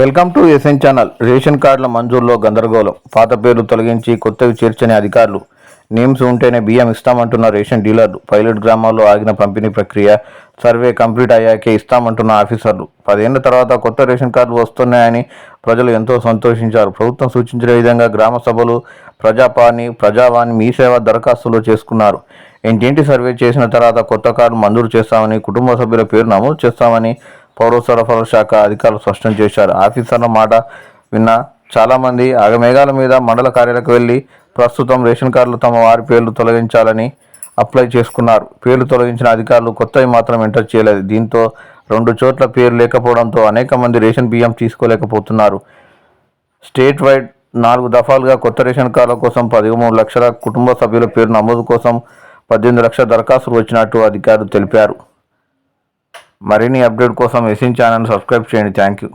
Welcome to SN channel. Ration కార్డుల మంజూరులో గందరగోళం. పాత పేర్లు తొలగించి కొత్తవి చేర్చని అధికారులు. నేమ్స్ ఉంటేనే బియ్యం ఇస్తామంటున్న రేషన్ డీలర్లు. పైలట్ గ్రామాల్లో ఆగిన పంపిణీ ప్రక్రియ సర్వే కంప్లీట్ అయ్యాకే ఇస్తామంటున్న ఆఫీసర్లు. పదేళ్ళ తర్వాత కొత్త రేషన్ కార్డులు వస్తున్నాయని ప్రజలు ఎంతో సంతోషించారు. ప్రభుత్వం సూచించిన విధంగా గ్రామ సభలు ప్రజాపాని ప్రజావాణి మీ సేవ దరఖాస్తులు చేసుకున్నారు. ఇంటింటి సర్వే చేసిన తర్వాత కొత్త కార్డు మంజూరు చేస్తామని కుటుంబ సభ్యుల పేరు నమోదు చేస్తామని పౌర సరఫరాల శాఖ అధికారులు స్పష్టం చేశారు. ఆఫీసర్ల మాట విన్న చాలామంది అగమేఘాల మీద మండల కార్యాలకు వెళ్ళి ప్రస్తుతం రేషన్ కార్డులు తమ వారి పేర్లు తొలగించాలని అప్లై చేసుకున్నారు. పేర్లు తొలగించిన అధికారులు కొత్తవి మాత్రం ఎంటర్ చేయలేదు. దీంతో రెండు చోట్ల పేరు లేకపోవడంతో అనేక మంది రేషన్ బియ్యం తీసుకోలేకపోతున్నారు. స్టేట్ వైడ్ నాలుగు దఫాలుగా కొత్త రేషన్ కార్డుల కోసం పదిమూడు లక్షల కుటుంబ సభ్యుల పేరు నమోదు కోసం పద్దెనిమిది లక్షల దరఖాస్తులు వచ్చినట్టు అధికారులు తెలిపారు. మరిన్ని అప్డేట్ కోసం ఎస్ఎన్ ఛానల్ సబ్స్క్రైబ్ చేయండి. Thank you.